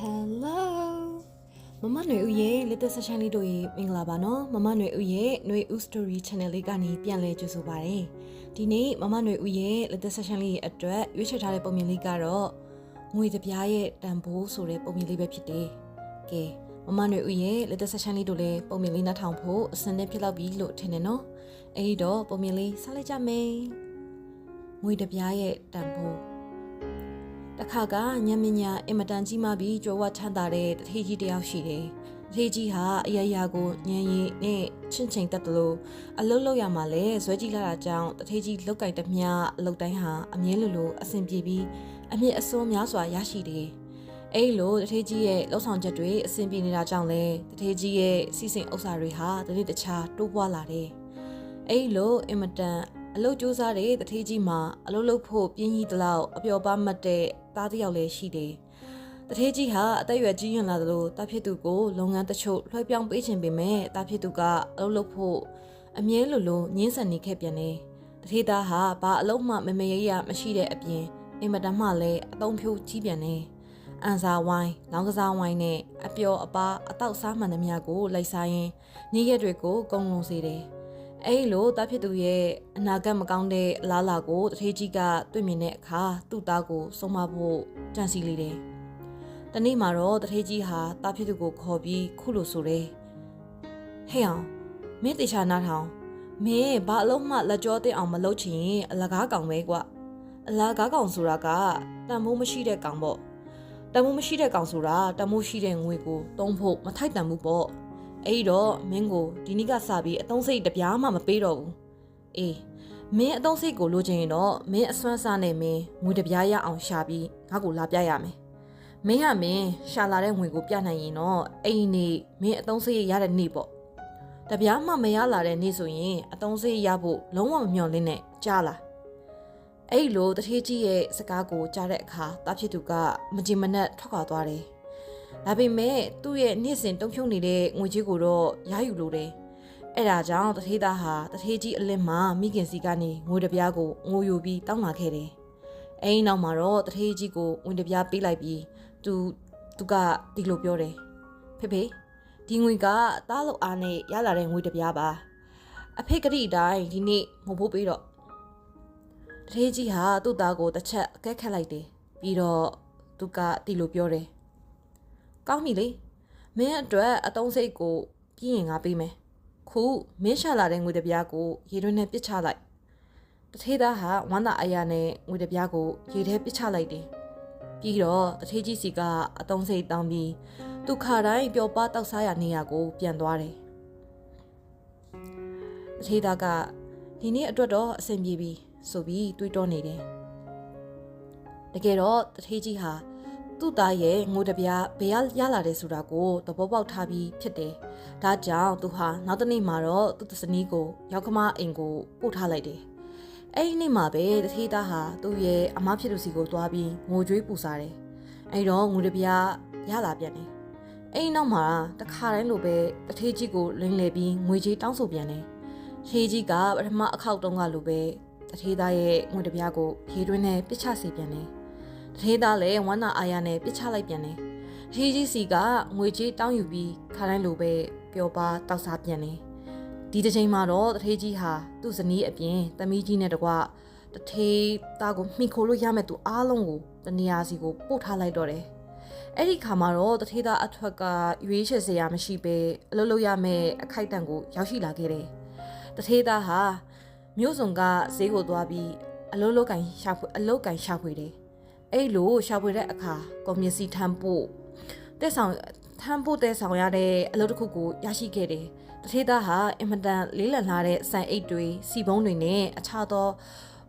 Hello မမຫນွေဦးရဲ့ Little Session လေးတို့ရေမင်္ဂလာပါနော်မမຫນွေဦးရဲ့ຫນွေဦး Story Channel လေးကနေပြန်လည်ကြိုဆိုပါရစေဒီနေ့မမຫນွေဦးရဲ့ Little Session လေးရဲ့အတွက်ရွေးချယ်ထားတဲ့ပုံမြင်လေးကတော့ငွေတပြားရဲ့တန်ဖိုးဆိုတဲ့ပုံမြင်လေးပဲဖြစ်တယ်ကဲမမຫນွေဦးရဲ့ Little Session လေးတို့လည်းပုံမြင်လေးနှထောင်ဖို့အစင်းနဲ့ဖြစ်လောက်ပြီလို့ထင်တယ်နော်အဲဒီတော့ပုံမြင်လေးဆက်လိုက်ကြမယ်ငွေတပြားရဲ့တန်ဖိုး တခါကညမညာအင်မတန်ကြီးမားပြီးကြွယ်ဝချမ်းသာတဲ့တထေးကြီးတစ်ယောက်ရှိတယ်။တထေးကြီးဟာအရရာကိုညံရည်နဲ့ချင့်ချိန်တက်တယ်လို့အလုတ်လောက်ရမှာလဲဇွဲကြီးလာတာကြောင့်တထေးကြီးလောက်ကင်တမျှအလုတ်တိုင်းဟာအမြဲလိုလိုအဆင်ပြေပြီးအမြင့်အစွန်းများစွာရရှိတယ်။အဲ့လိုတထေးကြီးရဲ့လှုပ်ဆောင်ချက်တွေအဆင်ပြေနေတာကြောင့်လဲတထေးကြီးရဲ့စီစဉ်ဥစ္စာတွေဟာတနေ့တခြားတိုးပွားလာတယ်။အဲ့လိုအင်မတန်အလုတ်စူးစားတဲ့တထေးကြီးမှာအလုတ်လုတ်ဖို့ပြင်းကြီးတလောက်အပျော်ပါမှတ်တဲ့ သားတစ်ယောက်လည်းရှိတယ်။တထေးကြီးဟာအသက်အရွယ်ကြီးရင်လာသလိုတာဖြစ်သူကိုလုပ်ငန်းတချို့လွှဲပြောင်းပေးခြင်းပေမဲ့တာဖြစ်သူကအလုတ်လုတ်ဖို့အမြဲလိုလိုညှင်းဆန်နေခဲ့ပြန်တယ်။တထေးသားဟာဘာအလုံးမှမမေရရမရှိတဲ့အပြင်အင်မတန်မှလည်းအတုံးဖြိုးကြီးပြန်တယ်။အန်စာဝိုင်းလောင်းကစားဝိုင်းနဲ့အပျော်အပါအတောက်စားမှန်သမျှကိုလိုက်စားရင်ညရက်တွေကိုကုံလုံးစေတယ်။ အဲ့လိုတာဖြစ်သူရဲ့အနာဂတ်မကောင်းတဲ့အလားအလာကိုတထေးကြီးကတွေ့မြင်တဲ့အခါသူ့သားကိုဆုံးမဖို့ကြံစီလေတယ်။တနေ့မှာတော့တထေးကြီးဟာတာဖြစ်သူကိုခေါ်ပြီးခုလိုဆိုတယ်။ဟဲ့အောင်မင်းတေချာနာထောင်မင်းဘာအလုံးမှလက်ကြောတဲ့အောင်မလုပ်ချင်ရင်အလကားကောင်ပဲကွ။အလကားကောင်ဆိုတာကတန်ဖိုးမရှိတဲ့ကောင်ပေါ့။တန်ဖိုးမရှိတဲ့ကောင်ဆိုတာတန်ဖိုးရှိတဲ့ငွေကိုတုံးဖို့မထိုက်တန်ဘူးပေါ့။ အဲ့တော့မင်းကိုဒီနေ့ကစပြီးအတုံးစိတ်တပြားမှမပေးတော့ဘူးအေးမင်းအတုံးစိတ်ကိုလိုချင်ရင်တော့မင်းအစွမ်းစားနဲ့မင်းငွေတပြားရအောင်ရှာပြီးငါ့ကိုလာပြရမယ်မင်းကမင်းရှာလာတဲ့ငွေကိုပြနိုင်ရင်တော့အဲ့ဒီနေ့မင်းအတုံးစိတ်ရတဲ့နေ့ပေါ့တပြားမှမရလာတဲ့နေ့ဆိုရင်အတုံးစိတ်ရဖို့လုံးဝမမျှော်လင့်နဲ့ကြားလားအဲ့လိုတထေးကြီးရဲ့စကားကိုကြားတဲ့အခါတာဖြစ်သူကမကြင်မနက်ထွက်ခွာသွားတယ် ဒါပေမဲ့သူ့ရဲ့နေ့စဉ်တုံ့ဖြုံနေတဲ့ငွေကြီးကိုတော့ရယူလိုတယ်။အဲ့ဒါကြောင့်တထေးသားဟာတထေးကြီးအလင်းမှာမိခင်စီကနေငွေတပြားကိုငိုယူပြီးတောင်းလာခဲ့တယ်။အဲဒီနောက်မှာတော့တထေးကြီးကိုငွေတပြားပေးလိုက်ပြီးသူသူကဒီလိုပြောတယ်။ဖေဖေဒီငွေကသားလောက်အားနဲ့ရလာတဲ့ငွေတပြားပါ။အဖေကတိအတိုင်းဒီနေ့မဟုတ်ပေးတော့တထေးကြီးဟာသူ့သားကိုတစ်ချက်အကဲခတ်လိုက်တယ်။ပြီးတော့သူကဒီလိုပြောတယ် ကောင်းပြီလေမင်းအတွက်အတုံးစိတ်ကိုပြီးရင်ငါပေးမယ်ခုမင်းရှာလာတဲ့ငွေတပြားကိုရေတွင်းနဲ့ပစ်ချလိုက်တထေးသားဟာဝမ်းသာအရာနဲ့ငွေတပြားကိုရေထဲပစ်ချလိုက်တယ်ပြီးတော့တထေးကြီးစီကအတုံးစိတ်တောင်းပြီးသူခါတိုင်းပျော်ပါတောက်စားရနေရကို ပြန်သွားတယ်တထေးသားကဒီနေ့အတွက်တော့အဆင်ပြေပြီဆိုပြီးတွေးတောနေတယ်တကယ်တော့တထေးကြီးဟာ သူ့သားရဲ့ငိုတပြားဘယ်ရလာတယ်ဆိုတာကိုသဘောပေါက်ထားပြီးဖြစ်တယ်။ဒါကြောင့်သူဟာနောက်တနေ့မှာတော့သူ့သစနီးကိုရောက်ခမအိမ်ကိုပို့ထားလိုက်တယ်။အဲ့ဒီနေ့မှာပဲတထေးသားဟာသူ့ရဲ့အမဖြစ်သူစီကိုသွားပြီးငိုကြွေးပူစားတယ်။အဲ့တော့ငိုတပြားရလာပြန်တယ်။အဲ့ဒီနောက်မှာတခါတိုင်းလိုပဲတထေးကြီးကိုလင်းလေပြီးငွေကြီးတောင်းဆိုပြန်တယ်။ထေးကြီးကပထမအခောက်တုံးကလိုပဲတထေးသားရဲ့ငွေတပြားကိုရေတွင်းနဲ့ပစ်ချစေပြန်တယ်။ တထေးသားလည်းဝမ်းသာအားရနဲ့ပစ်ချလိုက်ပြန်တယ်။ထေးကြီးစီကငွေကြေးတောင်းယူပြီးခါတိုင်းလိုပဲပျော်ပါတောက်စားပြန်တယ်။ဒီတစ်ချိန်မှာတော့တထေးကြီးဟာသူ့ဇနီးအပြင်တမီးကြီးနဲ့တကွတထေးသားကိုမှီခိုလို့ရမဲ့သူအားလုံးကိုတနေရာစီကိုပို့ထားလိုက်တော့တယ်။အဲ့ဒီခါမှာတော့တထေးသားအထွက်ကရွေးချယ်စရာမရှိပဲအလုပ်လုပ်ရမယ့်အခိုက်အတန့်ကိုရောက်ရှိလာခဲ့တယ်။တထေးသားဟာမြို့စုံကဈေးကိုသွားပြီးအလုပ်လုပ်ကင်ရှာဖွေအလုပ်ကင်ရှာဖွေတယ် အဲ့လိုရှာဖွေတဲ့အခါကွန်မြူစီထမ်းဖို့တက်ဆောင်ထမ်းဖို့တက်ဆောင်ရတဲ့အလုပ်တစ်ခုကိုရရှိခဲ့တယ်။တထေးသားဟာအင်မတန်လေးလံလာတဲ့ဆန်အိတ်တွေစီပုံးတွေနဲ့အခြားသော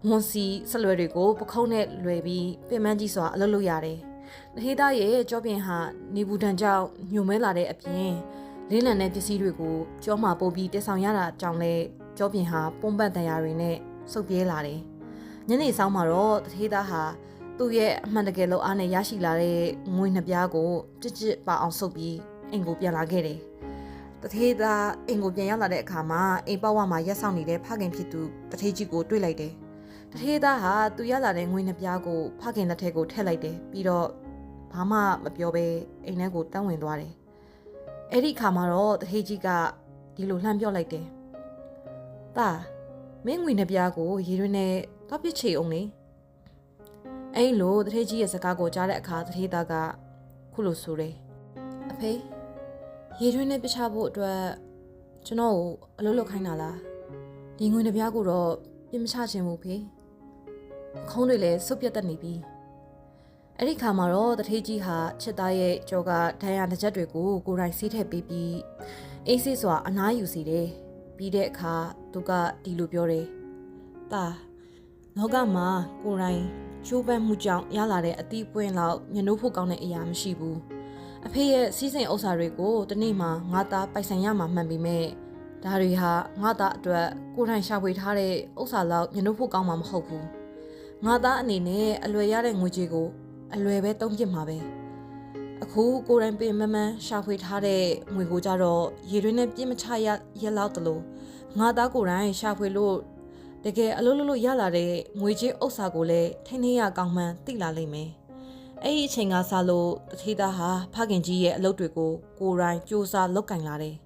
ဝန်စီဆလွယ်တွေကိုပခုံးနဲ့လွယ်ပြီးပင်မကြီးစွာအလုပ်လုပ်ရတယ်။တထေးသားရဲ့ကြောပြင်ဟာနေဘူးတန်ကြောင့်ညှို့မဲလာတဲ့အပြင်လေးလံတဲ့ပစ္စည်းတွေကိုကြောမှာပို့ပြီးတက်ဆောင်ရတာကြောင့်လဲကြောပြင်ဟာပုံပတ်တန်ရာတွေနဲ့စုပ်ပြဲလာတယ်။ညနေဆောင်မှာတော့တထေးသားဟာ သူ့ရဲ့အမှန်တကယ်လို့အားနဲ့ရရှိလာတဲ့ငွေနှစ်ပြားကိုကြစ်ကြစ်ပါအောင်ဆုပ်ပြီးအိမ်ကိုပြန်လာခဲ့တယ်။တထေးသားအိမ်ကိုပြန်ရောက်လာတဲ့အခါမှာအိမ်ပေါက်ဝမှာရက်ဆောင်နေတဲ့ဖခင်ဖြစ်သူတထေးကြီးကိုတွေ့လိုက်တယ်။တထေးသားဟာသူရလာတဲ့ငွေနှစ်ပြားကိုဖခင်လက်ထဲကိုထည့်လိုက်တယ်ပြီးတော့ဖဘာမှမပြောဘဲအိမ်ထဲကိုတန်းဝင်သွားတယ်အဲ့ဒီခါမှာတော့တထေးကြီးကဒီလိုလှမ်းပြောလိုက်တယ်တာမင်းငွေနှပြားကိုရေရွှင်းနဲ့တော့ပစ်ချေအောင်လေ အဲ့လိုတထေးကြီးရဲ့စကားကိုကြားတဲ့အခါတထေးသားကခုလိုဆိုတယ်အဖေရေရွှင်းနဲ့ပစ်ချဖို့အတွက်ကျွန်တော်ကိုအလုပ်လုပ်ခိုင်းတာလားဒီငွေနှပြားကိုတော့ပြစ်မချခြင်းဘူးဖေခုံးတွေလည်းစုပ်ပြတ်တက်နေပြီအဲ့ဒီခါမှာတော့တထေးကြီးဟာချစ်သားရဲ့ကြောကဒဏ်ရာတစ်ချက်တွေကိုကိုယ်တိုင်စီးထည့်ပေးပြီးအေးဆေးစွာအနားယူစီတယ်ပြီးတဲ့အခါသူကဒီလိုပြောတယ်တာလောကမှာကိုယ်တိုင် ချိုးပန်းမှုကြောင့်ရလာတဲ့အသီးပွင့်လောက်ညှနိုးဖို့ကောင်းတဲ့အရာမရှိဘူးအဖေရဲ့စီးစိမ်ဥစ္စာတွေကိုတနေ့မှငါသားပိုက်ဆိုင်ရမှာမှန်ပေမဲ့ဒါတွေဟာငါသားအတွက်ကိုယ်တိုင်ရှာဖွေထားတဲ့ဥစ္စာလောက်ညှနိုးဖို့ကောင်းမှာမဟုတ်ဘူးငါသားအနေနဲ့အလွယ်ရတဲ့ငွေကြေးကိုအလွယ်ပဲတုံးပြစ်မှာပဲအခုကိုယ်တိုင်ပင်မမန်းရှာဖွေထားတဲ့ငွေကိုကြတော့ရေတွင်းနဲ့ပြစ်မချရရလောက်တလို့ငါသားကိုယ်တိုင်ရှာဖွေလို့ တကယ်အလုပ်လုပ်လို့ရလာတဲ့ငွေကြေးဥစ္စာကိုလည်းထိန်းသိမ်းရကောင်းမှန်းသိလာလိမ့်မယ်အဲ့ဒီအချိန်ကစလို့တထေးသားဟာဖခင်ကြီးရဲ့အလုပ်တွေကိုကိုယ်တိုင်စူးစမ်းလုပ်ကင်လာတယ်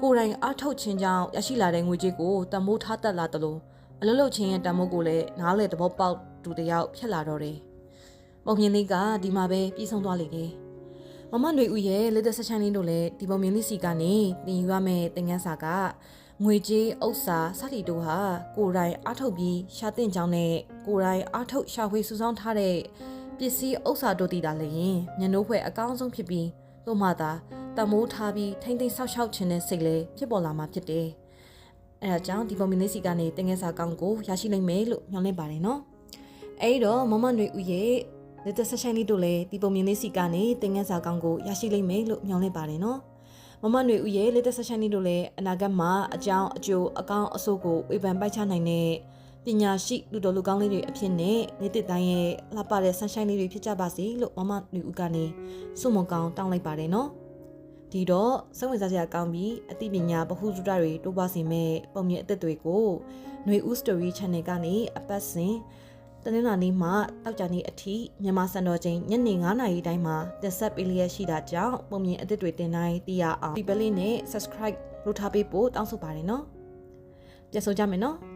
ကိုယ်တိုင်အားထုတ်ခြင်းကြောင့်ရရှိလာတဲ့ငွေကြေးကိုတမိုးထားတတ်လာတယ်လို့အလုပ်လုပ်ခြင်းရဲ့တမိုးကိုလည်းနားလေသဘောပေါက်သူတယောက်ဖြစ်လာတော့တယ်ပုံမြင်လေးကဒီမှာပဲပြီးဆုံးသွားလိမ့်တယ်။မမຫນွေဦးရဲ့လက်သက်ဆက်ချမ်းလေးတို့လည်းဒီပုံမြင်လေးစီကနေတင်ယူရမယ့်သင်ခန်းစာက ငွေကြေးဥစ္စာစသည်တို့ဟာကိုယ်တိုင်အားထုတ်ပြီးရှာတင်ကြောင်းနဲ့ကိုယ်တိုင်အားထုတ်ရှာဖွေစုဆောင်းထားတဲ့ပစ္စည်းဥစ္စာတို့တည်တာလည်းရင်ညနိုးဖွဲ့အကောင်းဆုံးဖြစ်ပြီးတို့မှသာတမိုးထားပြီးထိမ့်သိမ်းဆောက်ရှောက်ခြင်းနဲ့စိတ်လည်းဖြစ်ပေါ်လာမှာဖြစ်တယ်။အဲဒါကြောင့်ဒီပုံမြင်လေးစီကနေသင်ခန်းစာကောင်းကိုရရှိနိုင်မယ်လို့မျှော်လင့်ပါတယ်နော်။အဲဒီတော့မမຫນွေဦးရဲ့လက်သက်ဆက်ဆိုင်လေးတို့လည်းဒီပုံမြင်လေးစီကနေတင်ငန်းစာကောင်းကိုရရှိလိမ့်မယ်လို့မျှော်လင့်ပါတယ်နော်။ မမຫນွေဦးရဲ့လက်သက်ဆက်ဆိုင်လေးတို့လည်းအနာဂတ်မှာအကြောင်းအကျိုးအကောင်းအဆိုးကိုဝေဖန်ပိုက်ချနိုင်တဲ့ပညာရှိလူတော်လူကောင်းလေးတွေအဖြစ်နဲ့နေ့တစ်တိုင်းရဲ့လှပတဲ့ sunshine လေးတွေဖြစ်ကြပါစေလို့မမຫນွေဦးကနေစုမကောင်းတောင်းလိုက်ပါတယ်နော်။ဒီတော့စိတ်ဝင်စားစရာကောင်းပြီးအသိပညာဗဟုသုတတွေတိုးပွားစေမဲ့ပုံမြင်အသက်တွေကိုຫນွေဦး story channel ကနေအပတ်စဉ် တနင်္လာနေ့မှတောက်ကြနေ့အထိမြန်မာစံတော်ချိန်ညနေ9:00နာရီတိုင်းမှာတင်ဆက်ပေးလျက်ရှိတာကြောင့်ပုံမြင်အသစ်တွေတင်တိုင်းသိရအောင်ဒီပလေးနဲ့ subscribe လုပ်ထားပေးဖို့တောင်းဆိုပါတယ်နော်။ပြန်ဆိုကြမယ်နော်။